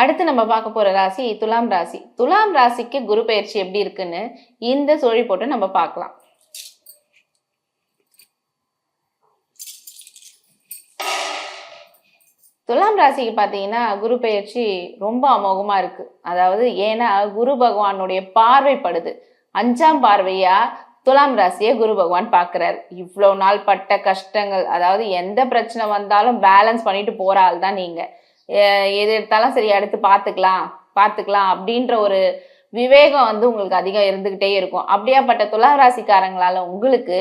அடுத்து நம்ம பார்க்க போற ராசி துலாம் ராசி. துலாம் ராசிக்கு குரு பயிற்சி எப்படி இருக்குன்னு இந்த சோழி போட்டு நம்ம பார்க்கலாம். துலாம் ராசிக்கு பார்த்தீங்கன்னா குரு பயிற்சி ரொம்ப அமோகமாக இருக்குது அதாவது ஏன்னா குரு பகவானுடைய பார்வைப்படுது அஞ்சாம் பார்வையாக துலாம் ராசியை குரு பகவான் பார்க்குறாரு. இவ்வளோ நாள் பட்ட கஷ்டங்கள் அதாவது எந்த பிரச்சனை வந்தாலும் பேலன்ஸ் பண்ணிட்டு போகிற ஆள் தான் நீங்கள் எது எடுத்தாலும் சரி அடுத்து பார்த்துக்கலாம் பார்த்துக்கலாம் அப்படின்ற ஒரு விவேகம் வந்து உங்களுக்கு அதிகம் இருந்துகிட்டே இருக்கும். அப்படியாப்பட்ட துலாம் ராசிக்காரங்களால உங்களுக்கு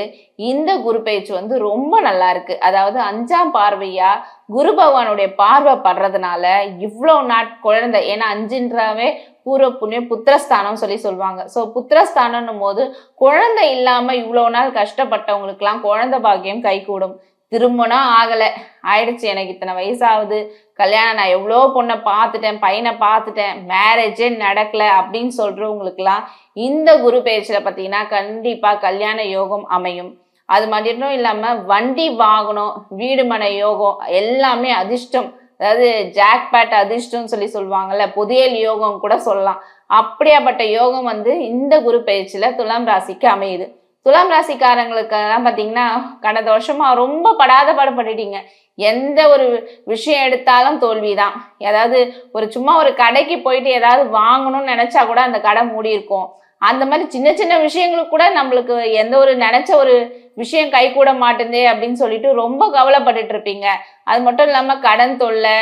இந்த குரு பயிற்சி வந்து ரொம்ப நல்லா இருக்கு. அதாவது அஞ்சாம் பார்வையா குரு பகவானுடைய பார்வை படுறதுனால இவ்வளோ நாட் குழந்தை ஏன்னா அஞ்சுன்றாவே பூர்வ புண்ணிய புத்திரஸ்தானம் சொல்லி சொல்லுவாங்க. ஸோ புத்திரஸ்தானம் போது குழந்தை இல்லாம இவ்வளோ நாள் கஷ்டப்பட்டவங்களுக்குலாம் குழந்தை பாக்கியம் கைகூடும். திருமணம் ஆகலை. ஆயிடுச்சு எனக்கு இத்தனை வயசாகுது. கல்யாணம் நான் எவ்வளோ பொண்ணை பார்த்துட்டேன் பையனை பார்த்துட்டேன் மேரேஜே நடக்கல அப்படின்னு சொல்கிறவங்களுக்கெல்லாம் இந்த குரு பேச்சில் பார்த்தீங்கன்னா கண்டிப்பாக கல்யாண யோகம் அமையும். அது மட்டும் இல்லாமல் வண்டி வாகனம் வீடு மனை யோகம் எல்லாமே அதிர்ஷ்டம். அதாவது ஜாக்பேட் அதிர்ஷ்டம்னு சொல்லி சொல்லுவாங்கல்ல புதியல் யோகம் கூட சொல்லலாம். அப்படியாப்பட்ட யோகம் வந்து இந்த குரு பயிற்சியில் துலாம் ராசிக்கு அமையுது. துலாம் ராசிக்காரங்களுக்கெல்லாம் பார்த்தீங்கன்னா கடந்த வருஷமா ரொம்ப படாத பாடுபட்டுட்டீங்க. எந்த ஒரு விஷயம் எடுத்தாலும் தோல்வி தான் ஏதாவது ஒரு சும்மா ஒரு கடைக்கு போயிட்டு ஏதாவது வாங்கணும்னு நினைச்சா கூட அந்த கடை மூடி இருக்கும். அந்த மாதிரி சின்ன சின்ன விஷயங்களுக்கு கூட நம்மளுக்கு எந்த ஒரு நினைச்ச ஒரு விஷயம் கை கூட மாட்டேந்தே அப்படின்னு சொல்லிட்டு ரொம்ப கவலைப்பட்டுட்டு இருப்பீங்க. அது மட்டும் இல்லாம கடன் தொல்லை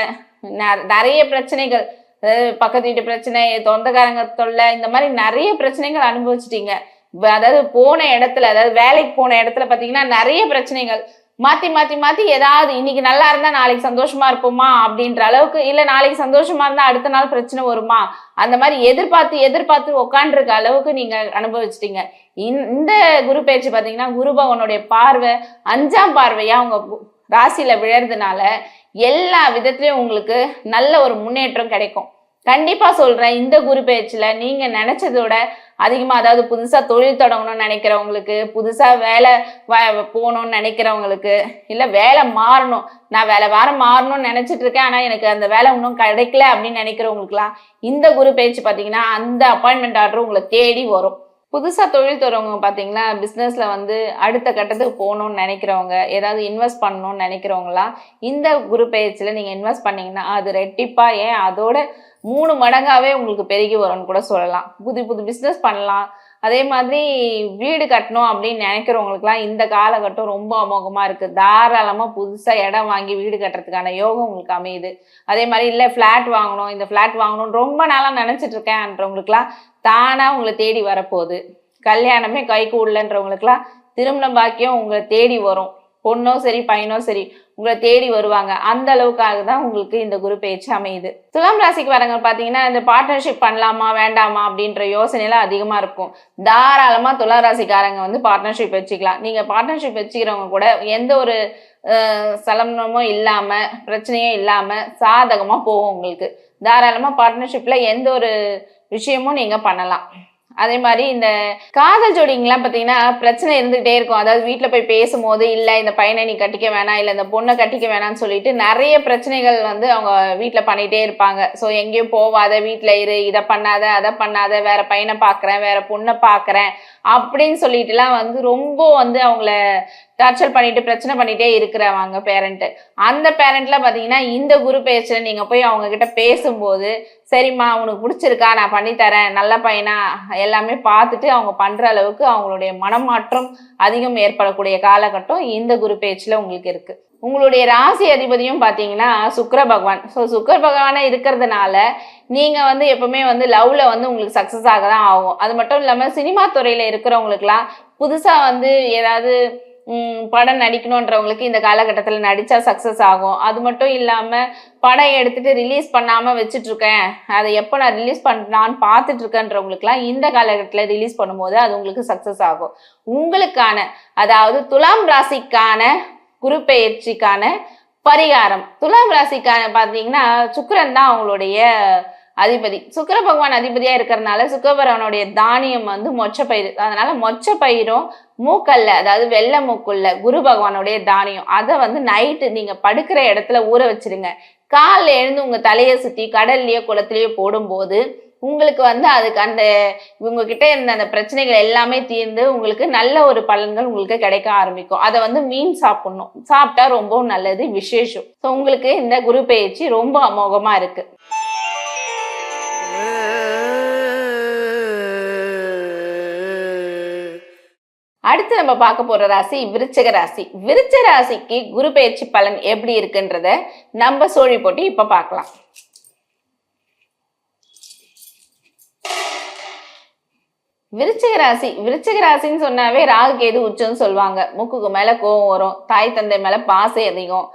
நிறைய பிரச்சனைகள் அதாவது பக்கத்து வீட்டு பிரச்சனை சொந்தக்காரங்க தொல்லை இந்த மாதிரி நிறைய பிரச்சனைகள் அனுபவிச்சிட்டீங்க. அதாவது போன இடத்துல அதாவது வேலைக்கு போன இடத்துல பாத்தீங்கன்னா நிறைய பிரச்சனைகள். மாத்தி மாத்தி மாத்தி ஏதாவது இன்னைக்கு நல்லா இருந்தா நாளைக்கு சந்தோஷமா இருப்போமா அப்படின்ற அளவுக்கு இல்ல நாளைக்கு சந்தோஷமா இருந்தா அடுத்த நாள் பிரச்சனை வருமா? அந்த மாதிரி எதிர்பார்த்து எதிர்பார்த்து உக்காண்டிருக்க அளவுக்கு நீங்க அனுபவிச்சிட்டீங்க. இந்த- குரு பயிற்சி பாத்தீங்கன்னா குருபவனுடைய பார்வை அஞ்சாம் பார்வையா உங்க ராசியில விழறதுனால எல்லா விதத்திலயும் உங்களுக்கு நல்ல ஒரு முன்னேற்றம் கிடைக்கும். கண்டிப்பா சொல்றேன். இந்த குரு பேச்சுல நீங்க நினைச்சதோட அதிகமா அதாவது புதுசா தொழில் தொடங்கணும்னு நினைக்கிறவங்களுக்கு புதுசா வேலை வ- போகணும்னு நினைக்கிறவங்களுக்கு இல்ல வேலை மாறணும். நான் வேலை வாரம் மாறணும்னு நினைச்சிட்டு இருக்கேன் ஆனா எனக்கு அந்த வேலை இன்னும் கிடைக்கல அப்படின்னு நினைக்கிறவங்களுக்குலாம் இந்த குரு பேச்சு பாத்தீங்கன்னா அந்த அப்பாயின்மெண்ட் ஆர்டர் உங்களை தேடி வரும். புதுசா தொழில் தொடங்கவங்க பாத்தீங்கன்னா பிசினஸ்ல வந்து அடுத்த கட்டத்துக்கு போகணும்னு நினைக்கிறவங்க ஏதாவது இன்வெஸ்ட் பண்ணணும்னு நினைக்கிறவங்களாம் இந்த குரு பயிற்சியில நீங்க இன்வெஸ்ட் பண்ணீங்கன்னா அது ரெட்டிப்பா ஏன் அதோட மூணு மடங்காவே உங்களுக்கு பெருகி வரும்னு கூட சொல்லலாம். புது புது பிஸ்னஸ் பண்ணலாம். அதே மாதிரி வீடு கட்டணும் அப்படின்னு நினைக்கிறவங்களுக்குலாம் இந்த காலகட்டம் ரொம்ப அமோகமாக இருக்குது தாராளமாக புதுசாக இடம் வாங்கி வீடு கட்டுறதுக்கான யோகம் உங்களுக்கு அமையுது. அதே மாதிரி இல்லை ஃப்ளாட் வாங்கணும். இந்த ஃப்ளாட் வாங்கணும்னு ரொம்ப நாளாக நினச்சிட்டு இருக்கேன்றவங்களுக்குலாம் தானாக உங்களை தேடி வரப்போகுது. கல்யாணமே கை கூடலன்றவங்களுக்குலாம் திருமண பாக்கியம் உங்களை தேடி வரும். பொண்ணோ சரி பையனோ சரி உங்களை தேடி வருவாங்க. அந்த அளவுக்காக தான் உங்களுக்கு இந்த குரு பேச்சு அமையுது. துலாம் ராசிக்கு வரவங்க பார்த்தீங்கன்னா இந்த பார்ட்னர்ஷிப் பண்ணலாமா வேண்டாமா அப்படின்ற யோசனைலாம் அதிகமாக இருக்கும். தாராளமாக துலாம் ராசிக்காரங்க வந்து பார்ட்னர்ஷிப் வச்சுக்கலாம். நீங்கள் பார்ட்னர்ஷிப் வச்சுக்கிறவங்க கூட எந்த ஒரு சலமனமோ இல்லாமல் பிரச்சனையும் இல்லாமல் சாதகமாக போகும் உங்களுக்கு. தாராளமாக பார்ட்னர்ஷிப்பில் எந்த ஒரு விஷயமும் நீங்கள் பண்ணலாம். அதே மாதிரி இந்த காதல் ஜோடிங்கெல்லாம் பார்த்தீங்கன்னா பிரச்சனை இருந்துகிட்டே இருக்கும். அதாவது வீட்டில் போய் பேசும்போது இல்லை இந்த பையனை நீ கட்டிக்க வேணாம் இல்லை இந்த பொண்ணை கட்டிக்க வேணாம்னு சொல்லிட்டு நிறைய பிரச்சனைகள் வந்து அவங்க வீட்டில் பண்ணிகிட்டே இருப்பாங்க. ஸோ எங்கேயும் போவாத வீட்டில் இரு இதை பண்ணாத அதை பண்ணாத வேற பையனை பார்க்குறேன் வேற பொண்ணை பார்க்குறேன். அப்படின்னு சொல்லிட்டுலாம் வந்து ரொம்ப வந்து அவங்கள டார்ச்சர் பண்ணிட்டு பிரச்சனை பண்ணிட்டே இருக்கிறவங்க பேரண்ட்டு அந்த பேரண்ட்லாம் பார்த்தீங்கன்னா இந்த குரு பேச்சில் நீங்கள் போய் அவங்க கிட்ட பேசும்போது சரிம்மா உனக்கு பிடிச்சிருக்கா நான் பண்ணித்தரேன் நல்ல பையனா எல்லாமே பார்த்துட்டு அவங்க பண்ணுற அளவுக்கு அவங்களுடைய மனமாற்றம் அதிகம் ஏற்படக்கூடிய காலகட்டம் இந்த குரு பேச்சில் உங்களுக்கு இருக்குது உங்களுடைய ராசி அதிபதியும் பார்த்தீங்கன்னா சுக்கர பகவான். ஸோ சுக்கர பகவானை இருக்கிறதுனால நீங்கள் வந்து எப்பவுமே வந்து லவ்வில் வந்து உங்களுக்கு சக்ஸஸ் ஆக தான் ஆகும். அது மட்டும் இல்லாமல் சினிமா துறையில் இருக்கிறவங்களுக்குலாம் புதுசாக வந்து ஏதாவது படம் நடிக்கணுன்றவங்களுக்கு இந்த காலகட்டத்தில் நடித்தா சக்ஸஸ் ஆகும். அது மட்டும் இல்லாமல் படம் எடுத்துட்டு ரிலீஸ் பண்ணாமல் வச்சுட்ருக்கேன் அதை எப்போ நான் ரிலீஸ் பண்ணான்னு பார்த்துட்ருக்கேன்றவங்களுக்குலாம் இந்த காலகட்டத்தில் ரிலீஸ் பண்ணும்போது அது உங்களுக்கு சக்ஸஸ் ஆகும். உங்களுக்கான அதாவது துலாம் ராசிக்கான குரு பெயர்ச்சிக்கான பரிகாரம். துலாம் ராசிக்கான பார்த்தீங்கன்னா சுக்கிரன் தான் அவங்களுடைய அதிபதி. சுக்கிர பகவான் அதிபதியா இருக்கிறதுனால சுக்கரபகவானுடைய தானியம் வந்து மொச்சப்பயிறு. அதனால மொச்சப்பயிரும் மூக்கல்ல அதாவது வெள்ளை மூக்குள்ள குரு பகவானுடைய தானியம். அதை வந்து நைட்டு நீங்க படுக்கிற இடத்துல ஊற வச்சிருங்க. காலில் எழுந்து உங்க தலையை சுத்தி கடல்லையோ குளத்திலேயோ போடும்போது உங்களுக்கு வந்து அதுக்கு அந்த இவங்க கிட்ட இருந்த அந்த பிரச்சனைகள் எல்லாமே தீர்ந்து உங்களுக்கு நல்ல ஒரு பலன்கள் உங்களுக்கு கிடைக்க ஆரம்பிக்கும். அதை வந்து மீன் சாப்பிடணும். சாப்பிட்டா ரொம்பவும் நல்லது விசேஷம். ஸோ உங்களுக்கு இந்த குரு பயிற்சி ரொம்ப அமோகமா இருக்கு. அடுத்து நம்ம பார்க்க போற ராசி விருச்சக ராசி. விருச்ச ராசிக்கு குரு பயிற்சி பலன் எப்படி இருக்குன்றத நம்ம சோழி போட்டு இப்ப பார்க்கலாம். விருச்சிக ராசி. விருச்சிக ராசின்னு சொன்னாவே ராகு கேது உச்சம்னு சொல்லுவாங்க. மூக்குக்கு மேல கோவம் வரும். தாய் தந்தை மேல பாசை அதிகம்.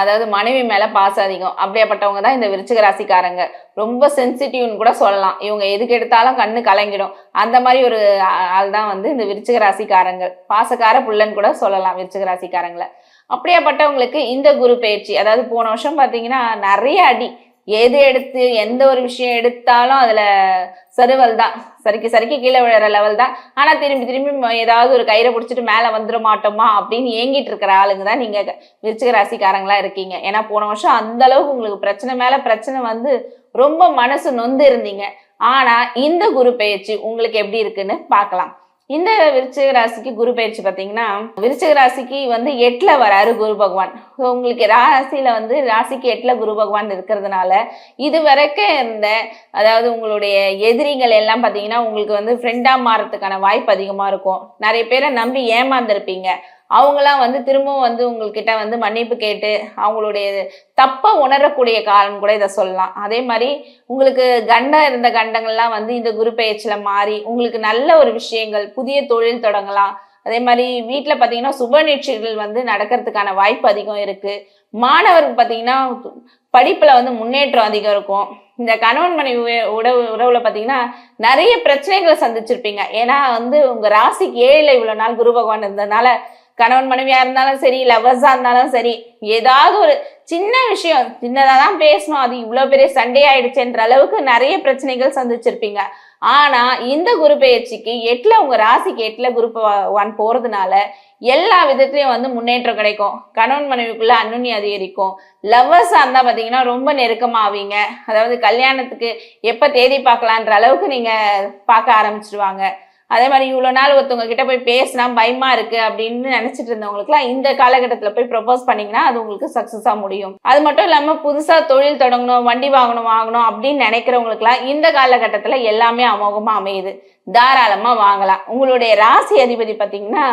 அதாவது மனைவி மேல பாசம் அதிகம். அப்படியாப்பட்டவங்க தான் இந்த விருச்சிக ராசிக்காரங்க. ரொம்ப சென்சிட்டிவ்னு கூட சொல்லலாம். இவங்க எதுக்கு எடுத்தாலும் கண்ணு கலங்கிடும். அந்த மாதிரி ஒரு ஆள் தான் வந்து இந்த விருச்சிக ராசிக்காரங்க. பாசக்கார புள்ளன்னு கூட சொல்லலாம் விருச்சிக ராசிக்காரங்களை. அப்படியாப்பட்டவங்களுக்கு இந்த குரு பயிற்சி அதாவது போன வருஷம் பார்த்தீங்கன்னா நிறைய அடி எது எடுத்து எந்த ஒரு விஷயம் எடுத்தாலும் அதுல சருவல் தான். சரிக்கு சரிக்கு கீழே விழுற லெவல் தான். ஆனா திரும்பி திரும்பி ஏதாவது ஒரு கயிறை பிடிச்சிட்டு மேல வந்துட மாட்டோமா அப்படின்னு ஏங்கிட்டு இருக்கிற ஆளுங்க தான் நீங்க விருச்சிக ராசிக்காரங்களா இருக்கீங்க. ஏன்னா போன வருஷம் அந்த அளவுக்கு உங்களுக்கு பிரச்சனை மேல பிரச்சனை வந்து ரொம்ப மனசு நொந்து இருந்தீங்க. ஆனா இந்த குரு பயிற்சி உங்களுக்கு எப்படி இருக்குன்னு பார்க்கலாம். இந்த விருச்சிக ராசிக்கு குரு பயிற்சி பார்த்தீங்கன்னா விருச்சிக ராசிக்கு வந்து எட்டில் வராரு குரு பகவான். உங்களுக்கு ராசியில் வந்து ராசிக்கு எட்டில் குரு பகவான் இருக்கிறதுனால இது வரைக்கும் இருந்த அதாவது உங்களுடைய எதிரிகள் எல்லாம் பார்த்தீங்கன்னா உங்களுக்கு வந்து ஃப்ரெண்டாக மாறுறதுக்கான வாய்ப்பு அதிகமாக இருக்கும். நிறைய பேரை நம்பி ஏமாந்துருப்பீங்க. அவங்களாம் வந்து திரும்பவும் வந்து உங்கள்கிட்ட வந்து மன்னிப்பு கேட்டு அவங்களுடைய தப்பை உணரக்கூடிய காலம் கூட இதை சொல்லலாம். அதே மாதிரி உங்களுக்கு கண்டம் இருந்த கண்டங்கள்லாம் வந்து இந்த குரு பெயர்ச்சியில மாறி உங்களுக்கு நல்ல ஒரு விஷயங்கள் புதிய தொழில் தொடங்கலாம். அதே மாதிரி வீட்டில் பார்த்தீங்கன்னா சுப நிகழ்ச்சிகள் வந்து நடக்கிறதுக்கான வாய்ப்பு அதிகம் இருக்குது மாணவருக்கு பார்த்தீங்கன்னா படிப்பில் வந்து முன்னேற்றம் அதிகம் இருக்கும். இந்த கணவன் மனைவி உ- உறவுல பார்த்தீங்கன்னா நிறைய பிரச்சனைகளை சந்திச்சிருப்பீங்க. ஏன்னா வந்து உங்கள் ராசிக்கு ஏழில் இவ்வளோ நாள் குரு பகவான் இருந்ததுனால கணவன் மனைவியா இருந்தாலும் சரி லவர்ஸா இருந்தாலும் சரி ஏதாவது ஒரு சின்ன விஷயம் சின்னதாக தான் பேசணும். அது இவ்வளோ பெரிய சண்டே ஆயிடுச்சுன்ற அளவுக்கு நிறைய பிரச்சனைகள் சந்திச்சிருப்பீங்க. ஆனா இந்த குரு பயிற்சிக்கு எட்டுல உங்க ராசிக்கு எட்டுல குரூப் ஒன் போறதுனால எல்லா விதத்துலயும் வந்து முன்னேற்றம் கிடைக்கும். கணவன் மனைவிக்குள்ள அன்னுண்ணி அதிகரிக்கும். லவ்வர்ஸா இருந்தா பாத்தீங்கன்னா ரொம்ப நெருக்கமாவீங்க அதாவது கல்யாணத்துக்கு எப்ப தேதி பார்க்கலான்ற அளவுக்கு நீங்க பார்க்க ஆரம்பிச்சிடுவாங்க அதே மாதிரி இவ்வளோ நாள் ஒருத்தவங்க கிட்ட போய் பேசினா பயமா இருக்கு அப்படின்னு நினைச்சிட்டு இருந்தவங்களுக்குலாம் இந்த காலகட்டத்தில் போய் ப்ரொபோஸ் பண்ணீங்கன்னா அது உங்களுக்கு சக்ஸஸாக முடியும். அது மட்டும் இல்லாமல் புதுசாக தொழில் தொடங்கணும் வண்டி வாங்கணும் வாங்கணும் அப்படின்னு நினைக்கிறவங்களுக்குலாம் இந்த காலகட்டத்தில் எல்லாமே அமோகமாக அமையுது. தாராளமாக வாங்கலாம். உங்களுடைய ராசி அதிபதி பார்த்தீங்கன்னா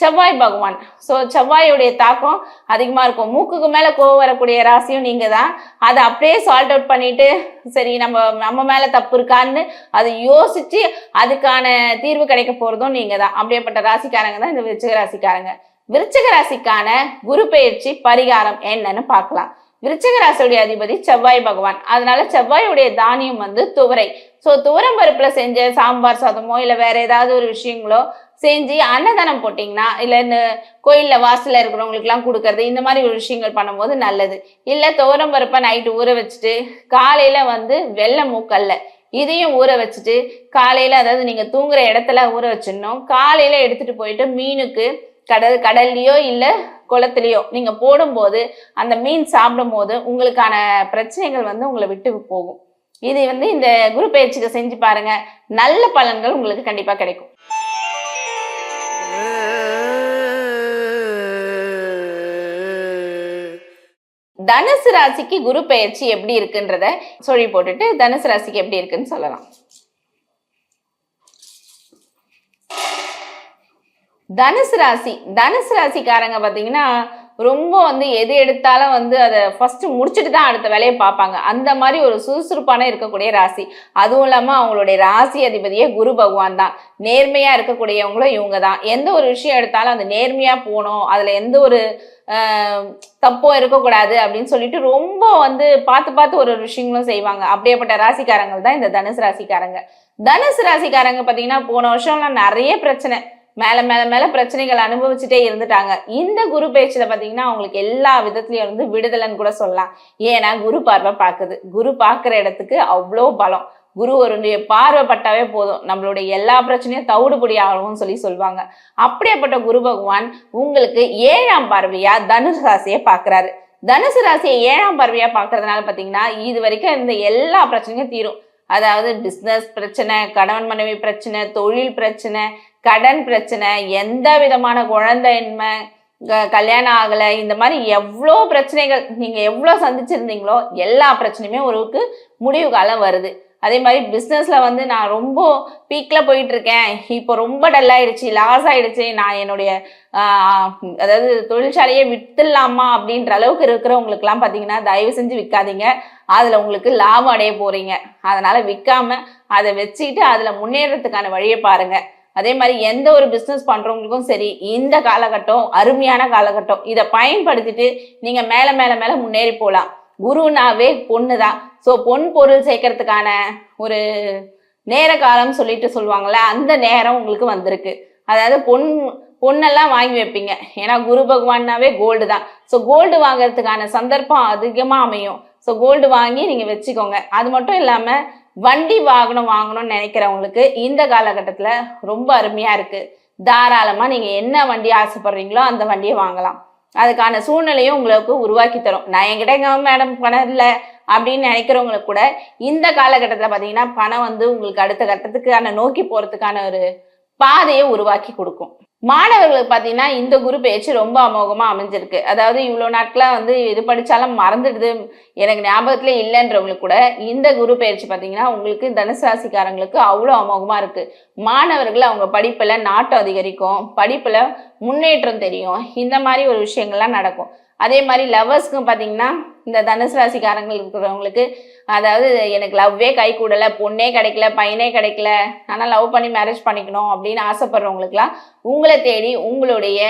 செவ்வாய் பகவான். ஸோ செவ்வாயுடைய தாக்கம் அதிகமாக இருக்கும். மூக்குக்கு மேலே கோவம் வரக்கூடிய ராசியும் நீங்கள் தான் அதை அப்படியே சால்ட் அவுட் பண்ணிட்டு சரி நம்ம நம்ம மேலே தப்பு இருக்கான்னு அதை யோசிச்சு அதுக்கான தீர்வு கிடைக்க போகிறதும் நீங்கள் தான் அப்படியேப்பட்ட ராசிக்காரங்க தான் இந்த விருச்சிக ராசிக்காரங்க. விருச்சிக ராசிக்கான குரு பெயர்ச்சி பரிகாரம் என்னன்னு பார்க்கலாம். விருச்சிக ராசியுடைய அதிபதி செவ்வாய் பகவான். அதனால செவ்வாயுடைய தானியம் வந்து துவரை. ஸோ துவரம் பருப்புல செஞ்ச சாம்பார் சாதமோ இல்லை வேற ஏதாவது ஒரு விஷயங்களோ செஞ்சு அன்னதானம் போட்டிங்கன்னா இல்லை இந்த கோயிலில் வாசலில் இருக்கிறவங்களுக்குலாம் கொடுக்கறது இந்த மாதிரி ஒரு விஷயங்கள் பண்ணும்போது நல்லது. இல்லை துவரம் பருப்பை நைட்டு ஊற வச்சுட்டு காலையில் வந்து வெள்ளை மூக்கல்ல இதையும் ஊற வச்சுட்டு காலையில் அதாவது நீங்கள் தூங்குற இடத்துல ஊற வச்சிடணும். காலையில் எடுத்துகிட்டு போயிட்டு மீனுக்கு கடல் கடல்லையோ இல்லை குளத்துலையோ நீங்கள் போடும்போது அந்த மீன் சாப்பிடும் போது உங்களுக்கான பிரச்சனைகள் வந்து உங்களை விட்டு போகும். இது வந்து இந்த குரு பயிற்சிக்கு செஞ்சு பாருங்க. நல்ல பலன்கள் உங்களுக்கு கண்டிப்பா கிடைக்கும். தனுசு ராசிக்கு குரு பயிற்சி எப்படி இருக்குன்றத சொல்லி போட்டுட்டு தனுசு ராசிக்கு எப்படி இருக்குன்னு சொல்லலாம். தனுசு ராசி. தனுசு ராசிக்காரங்க பார்த்தீங்கன்னா ரொம்ப வந்து எது எடுத்தாலும் வந்து அதை ஃபஸ்ட்டு முடிச்சுட்டு தான் அடுத்த வேலையை பார்ப்பாங்க. அந்த மாதிரி ஒரு சுறுசுறுப்பான இருக்கக்கூடிய ராசி. அதுவும் இல்லாமல் அவங்களுடைய ராசி அதிபதியே குரு பகவான் தான். நேர்மையாக இருக்கக்கூடியவங்களும் இவங்க தான். எந்த ஒரு விஷயம் எடுத்தாலும் அது நேர்மையாக போகணும். அதில் எந்த ஒரு தப்போ இருக்கக்கூடாது அப்படின்னு சொல்லிட்டு ரொம்ப வந்து பார்த்து பார்த்து ஒரு ஒரு விஷயங்களும் செய்வாங்க. அப்படியேப்பட்ட ராசிக்காரங்கள் தான் இந்த தனுசு ராசிக்காரங்க. தனுசு ராசிக்காரங்க பார்த்தீங்கன்னா போன வருஷம்லாம் நிறைய பிரச்சனை. மேல மேல மேல பிரச்சனைகள் அனுபவிச்சுட்டே இருந்துட்டாங்க. இந்த குரு பேச்சுல பாத்தீங்கன்னா அவங்களுக்கு எல்லா விதத்துலயும் இருந்து விடுதலைன்னு கூட சொல்லலாம். ஏன்னா குரு பார்வை பார்க்குது. குரு பார்க்குற இடத்துக்கு அவ்வளோ பலம். குரு பார்வைப்பட்டாவே போதும். நம்மளுடைய எல்லா பிரச்சனையும் தவிடுபடி ஆகணும்னு சொல்லி சொல்லுவாங்க. அப்படியேப்பட்ட குரு பகவான் உங்களுக்கு ஏழாம் பார்வையா தனுசு ராசியை பார்க்குறாரு. தனுசு ராசியை ஏழாம் பார்வையா பார்க்கறதுனால பார்த்தீங்கன்னா இது வரைக்கும் இந்த எல்லா பிரச்சனையும் தீரும். அதாவது பிஸ்னஸ் பிரச்சனை கணவன் மனைவி பிரச்சனை தொழில் பிரச்சனை கடன் பிரச்சனை எந்த விதமான குழந்தையின்மை கல்யாணம் ஆகலை இந்த மாதிரி எவ்வளோ பிரச்சனைகள் நீங்கள் எவ்வளோ சந்திச்சிருந்தீங்களோ எல்லா பிரச்சனையுமே ஒருவுக்கு முடிவு காலம் வருது. அதே மாதிரி பிஸ்னஸில் வந்து நான் ரொம்ப பீக்கில் போயிட்டுருக்கேன். இப்போ ரொம்ப டல்லாயிடுச்சு லாஸ் ஆகிடுச்சு நான் என்னுடைய அதாவது தொழிற்சாலையே விற்றுலாமா அப்படின்ற அளவுக்கு இருக்கிறவங்களுக்குலாம் பார்த்தீங்கன்னா தயவு செஞ்சு விற்காதீங்க அதில் உங்களுக்கு லாபம் அடைய போகிறீங்க அதனால் விற்காம அதை வச்சுக்கிட்டு அதில் முன்னேறதுக்கான வழியை பாருங்கள் அதே மாதிரி எந்த ஒரு பிஸ்னஸ் பண்ணுறவங்களுக்கும் சரி இந்த காலகட்டம் அருமையான காலகட்டம் இதை பயன்படுத்திட்டு நீங்கள் மேலே மேலே மேலே முன்னேறி போகலாம் குருனாவே பொண்ணு தான் ஸோ பொன் பொருள் சேர்க்கறதுக்கான ஒரு நேர காலம் சொல்லிட்டு சொல்லுவாங்கள்ல அந்த நேரம் உங்களுக்கு வந்திருக்கு. அதாவது பொன் பொண்ணெல்லாம் வாங்கி வைப்பீங்க. ஏன்னா குரு பகவான்னாவே கோல்டு தான். ஸோ கோல்டு வாங்குறதுக்கான சந்தர்ப்பம் அதிகமாக அமையும். ஸோ கோல்டு வாங்கி நீங்கள் வச்சுக்கோங்க. அது மட்டும் இல்லாமல் வண்டி வாகனம் வாங்கணும்னு நினைக்கிறவங்களுக்கு இந்த காலகட்டத்தில் ரொம்ப அருமையாக இருக்குது தாராளமாக நீங்கள் என்ன வண்டி ஆசைப்படுறீங்களோ அந்த வண்டியை வாங்கலாம். அதுக்கான சூழ்நிலையும் உங்களுக்கு உருவாக்கி தரும். நான் என்கிட்ட எங்க மேடம் பணம் இல்லை அப்படின்னு நினைக்கிறவங்களுக்கு கூட இந்த காலகட்டத்தில் பார்த்தீங்கன்னா பணம் வந்து உங்களுக்கு அடுத்த கட்டத்துக்கான நோக்கி போகிறதுக்கான ஒரு பாதையை உருவாக்கி கொடுக்கும். மாணவர்களுக்கு பார்த்தீங்கன்னா இந்த குரு பயிற்சி ரொம்ப அமோகமாக அமைஞ்சிருக்கு. அதாவது இவ்வளோ நாட்களாக வந்து இது படித்தாலும் மறந்துடுது. எனக்கு ஞாபகத்தில் இல்லைன்றவங்களுக்கு கூட இந்த குரு பயிற்சி பார்த்தீங்கன்னா உங்களுக்கு தனுசு ராசிக்காரங்களுக்கு அவ்வளோ அமோகமாக இருக்குது மாணவர்கள் அவங்க படிப்பில் நாட்டம் அதிகரிக்கும். படிப்பில் முன்னேற்றம் தெரியும். இந்த மாதிரி ஒரு விஷயங்கள்லாம் நடக்கும். அதே மாதிரி லவ்வர்ஸ்க்கும் பார்த்தீங்கன்னா இந்த தனுசு ராசிக்காரங்கள் இருக்கிறவங்களுக்கு அதாவது எனக்கு லவ்வே கை கூடலை பொண்ணே கிடைக்கல பையனே கிடைக்கல ஆனால் லவ் பண்ணி மேரேஜ் பண்ணிக்கணும் அப்படின்னு ஆசைப்படுறவங்களுக்குலாம் உங்களை தேடி உங்களுடைய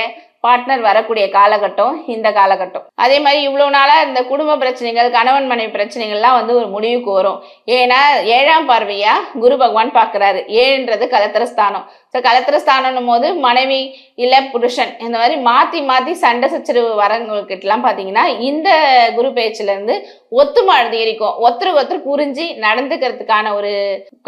பார்ட்னர் வரக்கூடிய காலகட்டம் இந்த காலகட்டம். அதே மாதிரி இவ்வளோ நாளாக இந்த குடும்ப பிரச்சனைகள் கணவன் மனைவி பிரச்சனைகள்லாம் வந்து ஒரு முடிவுக்கு வரும். ஏன்னா ஏழாம் பார்வையா குரு பகவான் பார்க்குறாரு. ஏழுன்றது கலத்திரஸ்தானம் ஸோ கலத்திரஸ்தானம் போது மனைவி இல்லை புருஷன். இந்த மாதிரி மாற்றி மாற்றி சண்டை சச்சரவு வரவங்கக்கிட்டலாம் பார்த்தீங்கன்னா இந்த குரு பேச்சிலேருந்து ஒத்துமை அதிகரிக்கும் ஒருத்தருக்கு ஒருத்தர் புரிஞ்சு நடந்துக்கிறதுக்கான ஒரு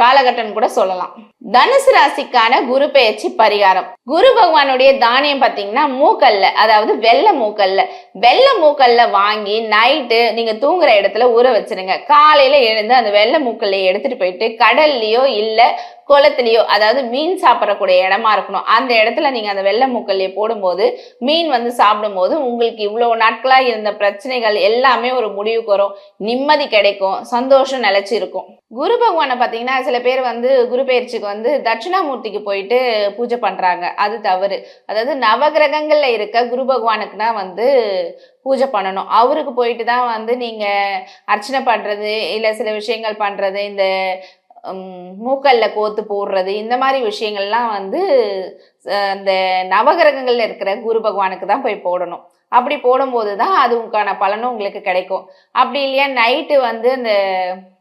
காலகட்டம் கூட சொல்லலாம். தனுசு ராசிக்கான குரு பெயர்ச்சி பரிகாரம். குரு பகவானுடைய தானியம் பார்த்தீங்கன்னா மூக்கல்ல அதாவது வெள்ளை மூக்கல்ல வெள்ளை மூக்கல்ல வாங்கி நைட்டு நீங்க தூங்குற இடத்துல ஊற வச்சிருங்க. காலையில எழுந்து அந்த வெள்ளை மூக்கல்லையே எடுத்துட்டு போயிட்டு கடல்லையோ இல்லை குளத்துலையோ அதாவது மீன் சாப்பிடக்கூடிய இடமா இருக்கணும். அந்த இடத்துல நீங்கள் அந்த வெள்ளை மூக்கல்லையே போடும்போது மீன் வந்து சாப்பிடும்போது உங்களுக்கு இவ்வளோ நாட்களாக இருந்த பிரச்சனைகள் எல்லாமே ஒரு முடிவுக்கு வரும். நிம்மதி கிடைக்கும் சந்தோஷம் நிலச்சி இருக்கும் குரு பகவானை பார்த்தீங்கன்னா சில பேர் வந்து குரு பயிற்சிக்கு வந்து தட்சிணாமூர்த்திக்கு போயிட்டு பூஜை பண்ணுறாங்க அது தவறு. அதாவது நவகிரகங்களில் இருக்க குரு பகவானுக்குனா வந்து பூஜை பண்ணணும். அவருக்கு போயிட்டு தான் வந்து நீங்கள் அர்ச்சனை பண்ணுறது இல்லை சில விஷயங்கள் பண்ணுறது இந்த மூக்கல்ல கோத்து போடுறது இந்த மாதிரி விஷயங்கள்லாம் வந்து அந்த நவகிரகங்கள்ல இருக்கிற குரு பகவானுக்கு தான் போய் போடணும். அப்படி போடும்போது தான் அதுக்கான பலனும் உங்களுக்கு கிடைக்கும். அப்படி இல்லையா நைட்டு வந்து இந்த